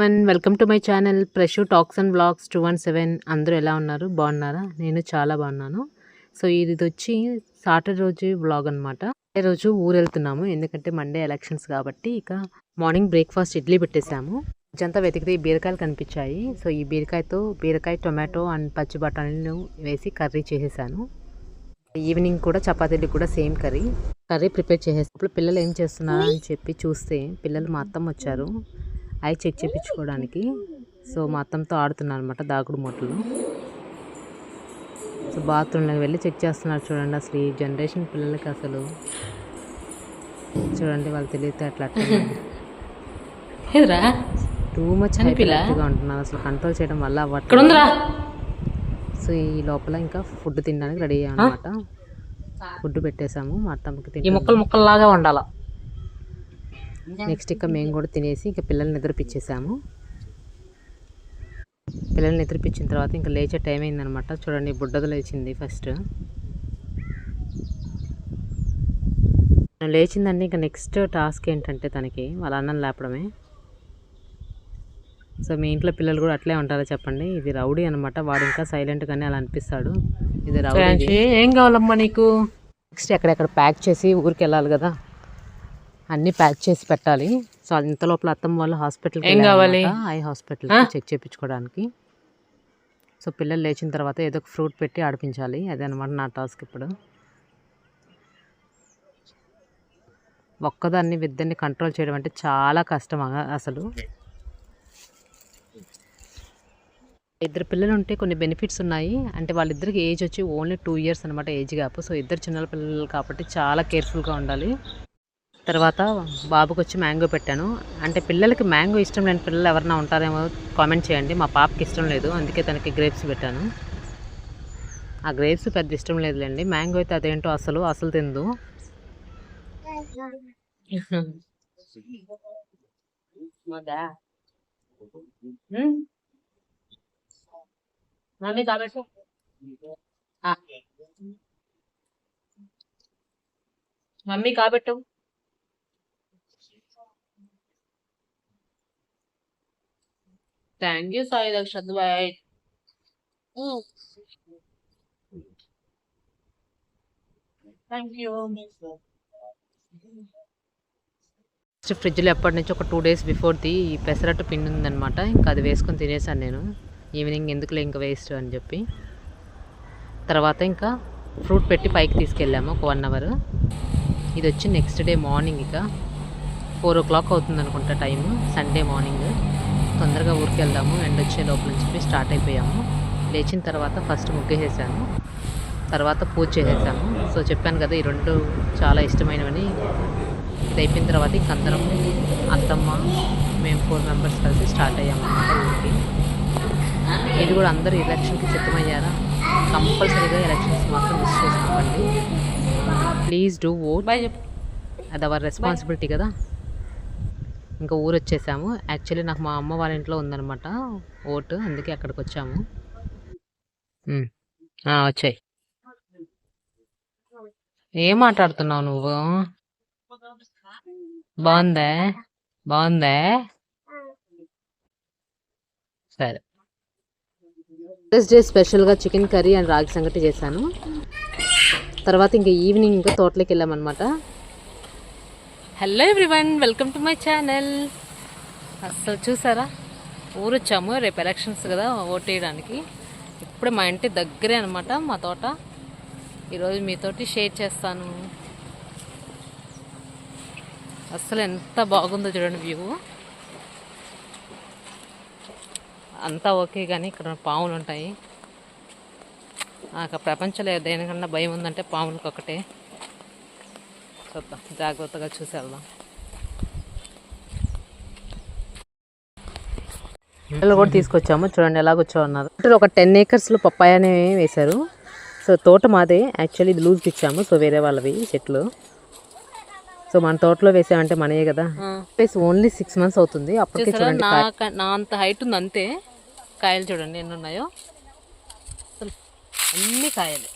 One welcome to my channel Preshu talks and blogs two one seven అందరూ ఎలా ఉన్నారు? బాగున్నారా? నేను చాలా బాగున్నాను. సో ఇది వచ్చి సాటర్డే రోజు బ్లాగ్ అనమాట ఈ రోజు ఊరు వెళ్తున్నాము ఎందుకంటే మండే ఎలక్షన్స్ కాబట్టి ఇక మార్నింగ్ బ్రేక్ఫాస్ట్ ఇడ్లీ పెట్టేశాము. ఇదంతా వెతికితే ఈ బీరకాయలు కనిపించాయి. సో ఈ బీరకాయతో బీరకాయ టొమాటో అండ్ పచ్చి బఠానీలు వేసి కర్రీ చేసేసాను. ఈవినింగ్ కూడా చపాతీలు కూడా సేమ్ కర్రీ. కర్రీ ప్రిపేర్ చేసేటప్పుడు పిల్లలు ఏం చేస్తున్నారు అని చెప్పి చూస్తే పిల్లలు మా అత్తమ్మ వచ్చారు. అవి చెక్ చేయించుకోవడానికి సో మా అత్తంతో ఆడుతున్నారు అనమాట దాగుడు మూటలు. సో బాత్రూంలోకి వెళ్ళి చెక్ చేస్తున్నారు చూడండి అసలు ఈ జనరేషన్ పిల్లలకి అసలు. చూడండి వాళ్ళు తెలియతే అట్లా టూ మచ్? హ్యాపీగా ఉంటున్నారు అసలు కంట్రోల్ చేయడం వల్ల అవ్వట్లేదు సో ఈ లోపల ఇంకా ఫుడ్ తినడానికి రెడీ అయ్యామన్నమాట ఫుడ్ పెట్టేసాము మా అత్తమ్మకి తింటాము ముక్కలు ముక్కల్లాగా ఉండాల నెక్స్ట్ ఇంకా మేము కూడా తినేసి ఇంకా పిల్లల్ని నిద్రపిచ్చేసాము. పిల్లల్ని నిద్రపిచ్చిన తర్వాత ఇంకా లేచే టైం అయిందనమాట. చూడండి బుడ్డది లేచింది ఫస్ట్. లేచిందండి ఇంకా నెక్స్ట్ టాస్క్ ఏంటంటే తనకి వాళ్ళ అన్నం లేపడమే. సో మీ ఇంట్లో పిల్లలు కూడా అట్లే ఉంటారా చెప్పండి. ఇది రౌడీ అనమాట వాడు ఇంకా సైలెంట్గానే అలా అనిపిస్తాడు. ఇది రౌడీ ఏం కావాలమ్మా నీకు? నెక్స్ట్ ఎక్కడెక్కడ ప్యాక్ చేసి ఊరికి వెళ్ళాలి కదా. అన్నీ ప్యాక్ చేసి పెట్టాలి. సో ఇంత లోపల అత్తమ్మ వాళ్ళు హాస్పిటల్ ఏం కావాలి? Eye hospital? చెక్ చేయించుకోవడానికి సో పిల్లలు లేచిన తర్వాత ఏదో ఒక ఫ్రూట్ పెట్టి ఆడిపించాలి. అదే అనమాట నా టాస్క్ ఇప్పుడు. ఒక్కదాన్ని విద్యని కంట్రోల్ చేయడం అంటే చాలా కష్టం అసలు. ఇద్దరు పిల్లలు ఉంటే కొన్ని బెనిఫిట్స్ ఉన్నాయి. అంటే వాళ్ళిద్దరికి ఏజ్ వచ్చి ఓన్లీ టూ ఇయర్స్ అనమాట ఏజ్ గ్యాప్. సో ఇద్దరు చిన్న పిల్లలు కాబట్టి చాలా కేర్ఫుల్గా ఉండాలి. తర్వాత బాబుకి వచ్చి మ్యాంగో పెట్టాను. అంటే పిల్లలకి మ్యాంగో ఇష్టం లేని పిల్లలు ఎవరైనా ఉంటారేమో కామెంట్ చేయండి. మా పాపకి ఇష్టం లేదు. అందుకే తనకి గ్రేప్స్ పెట్టాను. ఆ గ్రేప్స్ పెద్ద ఇష్టం లేదులేండి. మ్యాంగో అయితే అదేంటో అసలు అసలు తిందు మమ్మీ కాబట్టి mummy కాబట్టు thank you Sai Dakshat bye thank you next ఫ్రిడ్జ్లో ఎప్పటి నుంచి ఒక టూ డేస్ బిఫోర్ది ఈ పెసరట్టు పిండి ఉందనమాట ఇంకా అది వేసుకొని తినేసాను నేను. ఈవినింగ్ ఎందుకులే ఇంకా వేస్ట్ అని చెప్పి. తర్వాత ఇంకా ఫ్రూట్ పెట్టి పైకి తీసుకెళ్ళాము ఒక వన్ అవర్ ఇది వచ్చి నెక్స్ట్ డే మార్నింగ్ ఇక. ఫోర్ ఓ క్లాక్ అవుతుంది అనుకుంటా టైం సండే మార్నింగ్ తొందరగా ఊరికి వెళ్దాము ఎండ్ వచ్చే లోపల నుంచి చెప్పి స్టార్ట్ అయిపోయాము. లేచిన తర్వాత ఫస్ట్ ముగ్గేసేసాను తర్వాత పూజ చేసేసాము. సో చెప్పాను కదా ఈ రెండు చాలా ఇష్టమైనవని. ఇది అయిపోయిన తర్వాత ఇంక అందరం అత్తమ్మ మేము ఫోర్ మెంబర్స్ కలిసి స్టార్ట్ అయ్యాము అన్నమాట ఊరికి. ఇది కూడా అందరూ ఎలక్షన్కి సిద్ధమయ్యారా? కంపల్సరీగా ఎలక్షన్స్ మాత్రం మిస్ చేసుకోకండి ప్లీజ్ డూ ఓట్. అది అవర్ రెస్పాన్సిబిలిటీ కదా. ఇంకా ఊరు వచ్చేసాము యాక్చువల్లీ నాకు మా అమ్మ వాళ్ళ ఇంట్లో ఉందన్నమాట. ఓటు అందుకే అక్కడికి వచ్చాము వచ్చాయి. ఏం మాట్లాడుతున్నావు నువ్వు? బాగుందా? బాగుందా? సరే. డే స్పెషల్గా chicken curry and ragi sangati చేశాను. తర్వాత ఇంకా ఈవినింగ్ ఇంకా తోటలోకి వెళ్ళామన్నమాట. Hello everyone welcome to my channel. అసలు చూసారా? ఊరు వచ్చాము రేపు ఎలక్షన్స్ కదా ఓట్ వేయడానికి ఇప్పుడే మా ఇంటి దగ్గరే అనమాట మా తోట. ఈరోజు మీతోటి షేర్ చేస్తాను. అసలు ఎంత బాగుందో చూడండి వ్యూ. అంతా ఓకే కానీ ఇక్కడ పాములు ఉంటాయి. నాకు ప్రపంచంలో దేనికన్నా భయం ఉందంటే పాములకు ఒకటే చూద్దాం జాగ్రత్తగా చూసి వెళ్దాం పిల్లలు కూడా తీసుకొచ్చాము. చూడండి ఎలా కూర్చోన్నారు ఇక్కడ ఒక టెన్ ఏకర్స్లో పప్పాయనే వేశారు. సో తోట మాదే. యాక్చువల్లీ ఇది లూజ్కి ఇచ్చాము సో వేరే వాళ్ళవి చెట్లు. సో మన తోటలో వేసామంటే మనయే కదా. ప్లస్ ఓన్లీ సిక్స్ మంత్స్ అవుతుంది. అప్పటికే చూడండి నా అంత హైట్ ఉంది అంతే. కాయలు చూడండి ఎన్ని ఉన్నాయో అన్ని కాయలే.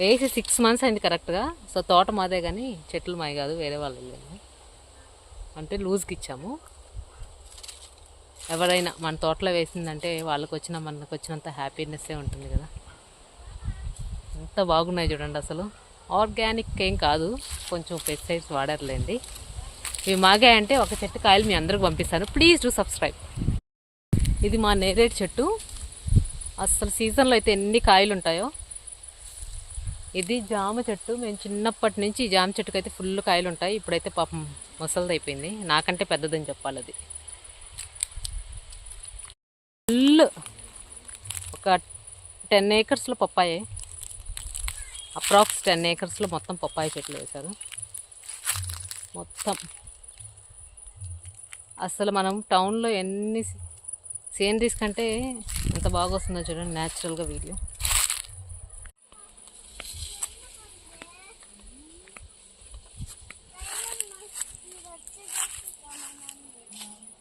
వేసి సిక్స్ మంత్స్ అయింది కరెక్ట్గా. సో తోట మాదే కానీ చెట్లు మావి కాదు వేరే వాళ్ళు వెళ్ళాము అంటే లూజ్కి ఇచ్చాము. ఎవరైనా మన తోటలో వేసిందంటే వాళ్ళకి వచ్చిన మనకు వచ్చినంత హ్యాపీనెస్సే ఉంటుంది కదా. ఎంత బాగున్నాయి చూడండి అసలు. ఆర్గానిక్ ఏం కాదు కొంచెం పెస్టిసైడ్స్ వాడర్లేండి. ఇవి మాగాయంటే ఒక చెట్టు కాయలు మీ అందరికి పంపిస్తాను. Please do subscribe. ఇది మా నేరేడు చెట్టు. అసలు సీజన్లో అయితే ఎన్ని కాయలు ఉంటాయో ఇది జామ చెట్టు. మేము చిన్నప్పటి నుంచి ఈ జామ చెట్టుకు అయితే ఫుల్ కాయలు ఉంటాయి ఇప్పుడైతే పాపం ముసలిది అయిపోయింది. నాకంటే పెద్దదని చెప్పాలి అది. ఫుల్ ఒక టెన్ ఏకర్స్లో పప్పాయే. అప్రాక్స్ టెన్ ఏకర్స్లో మొత్తం పప్పాయి చెట్లు వేశారు. మొత్తం. అసలు మనం టౌన్లో ఎన్ని సీనరీస్ కంటే ఎంత బాగా వస్తుందో చూడండి న్యాచురల్గా వీడియో.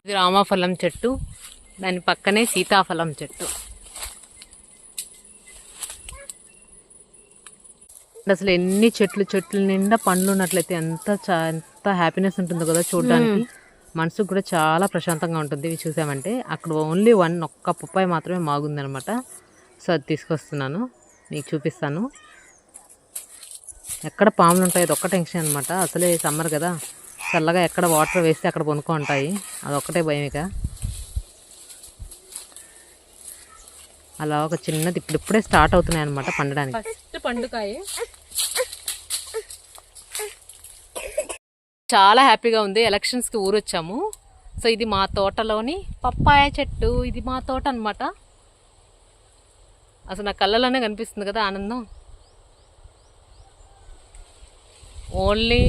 ఇది రామాఫలం చెట్టు. దాని పక్కనే సీతాఫలం చెట్టు. అసలు ఎన్ని చెట్లు చెట్లు నిండా పండ్లు ఉన్నట్లయితే ఎంత ఎంత హ్యాపీనెస్ ఉంటుందో కదా చూడడానికి. మనసుకు కూడా చాలా ప్రశాంతంగా ఉంటుంది ఇవి చూసామంటే. అక్కడ ఓన్లీ వన్ ఒక్క పప్పాయి మాత్రమే మాగుందనమాట సో అది తీసుకొస్తున్నాను. మీకు చూపిస్తాను. ఎక్కడ పాములు ఉంటాయి అది ఒక్క టెన్షన్ అనమాట అసలే సమ్మర్ కదా. చల్లగా ఎక్కడ వాటర్ వేస్తే అక్కడ కొనుక్కో ఉంటాయి అదొక్కటే భయం ఇక అలా ఒక చిన్నది ఇప్పుడు ఇప్పుడే స్టార్ట్ అవుతున్నాయి అనమాట పండడానికి. ఫస్ట్ పండుకాయ. చాలా హ్యాపీగా ఉంది. ఎలక్షన్స్కి ఊరొచ్చాము. సో ఇది మా తోటలోని పప్పాయ చెట్టు. ఇది మా తోట అనమాట అసలు నా కళ్ళలోనే కనిపిస్తుంది కదా ఆనందం. ఓన్లీ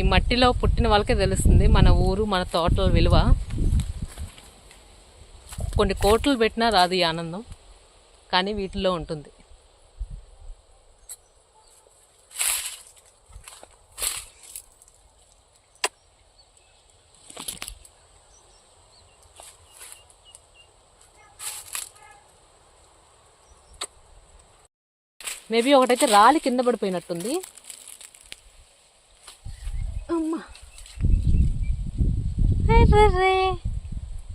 ఈ మట్టిలో పుట్టిన వాళ్ళకే తెలుస్తుంది మన ఊరు మన తోటల విలువ. కొన్ని కోట్లు పెట్టినా రాదు ఈ ఆనందం కానీ వీటిలో ఉంటుంది. మేబీ ఒకటైతే రాలి కింద పడిపోయినట్టుంది. అర్రర్రే.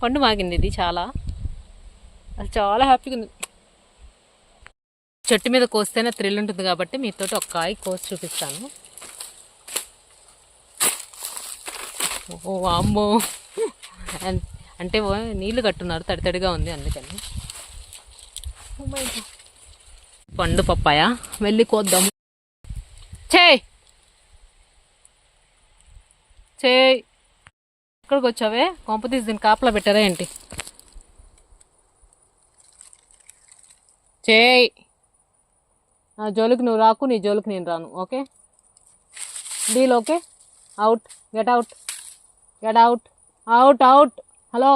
పండు మాగింది ఇది చాలా. అది చాలా హ్యాపీగా ఉంది. చెట్టు మీద కోస్తేనే థ్రిల్ ఉంటుంది కాబట్టి మీతో ఒక కాయ కోసి చూపిస్తాను. ఓ అమ్మో అంటే నీళ్ళు నీళ్ళు కట్టున్నారు తడి తడిగా ఉంది అందుకని. పండు పప్పాయ? వెళ్ళి కోద్దాం. చేయ్ చే ఇక్కడికి వచ్చావే కొంపతీసి దీన్ని కాపలా పెట్టారా ఏంటి? చేయి. నా జోలికి నువ్వు రాకు నీ జోలికి నేను రాను okay? Deal okay? Out get out. Get out. Out out. Hello?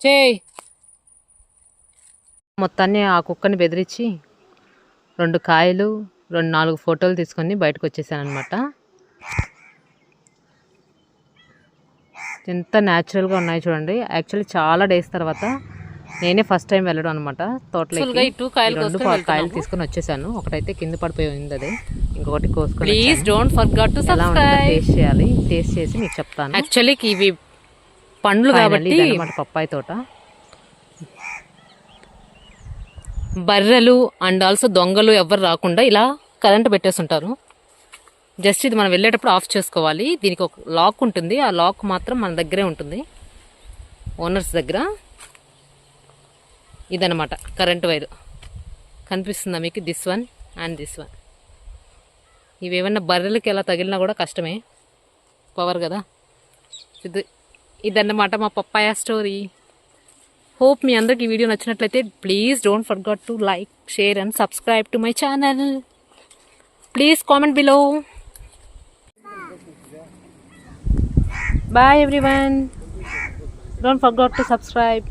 చేయి. మొత్తాన్ని ఆ కుక్కని బెదిరించి రెండు కాయలు రెండు నాలుగు ఫోటోలు తీసుకొని బయటకు వచ్చేసాను అనమాట ఎంత న్యాచురల్గా ఉన్నాయి చూడండి. యాక్చువల్లీ చాలా డేస్ తర్వాత నేనే ఫస్ట్ టైం వెళ్ళడం అనమాట తోటలోకి. టూ కాయలు రెండు కాయలు తీసుకొని వచ్చేసాను. ఒకటైతే కింద పడిపోయి ఉంది అది ఇంకొకటి కోసుకొని please don't forget to taste చేయాలి. టేస్ట్ చేసి మీకు చెప్తాను. యాక్చువల్లీ ఇవి పండ్లు కాబట్టి అనమాట పప్పాయి తోట. బర్రెలు అండ్ ఆల్సో దొంగలు ఎవరు రాకుండా ఇలా కరెంట్ పెట్టేస్తుంటారు జస్ట్ ఇది మనం వెళ్ళేటప్పుడు ఆఫ్ చేసుకోవాలి. దీనికి ఒక లాక్ ఉంటుంది. ఆ లాక్ మాత్రం మన దగ్గరే ఉంటుంది. ఓనర్స్ దగ్గర. ఇదనమాట కరెంట్ వైర్. కనిపిస్తుందా మీకు? This one and this one ఇవేమన్నా బర్రెలకి ఎలా తగిలినా కూడా కష్టమే. పవర్ కదా. ఇది ఇదన్నమాట మా పప్పాయ స్టోరీ హోప్ మీ అందరికి ఈ వీడియో నచ్చినట్లయితే please don't forget to like share and subscribe to my channel please comment below bye everyone don't forget to subscribe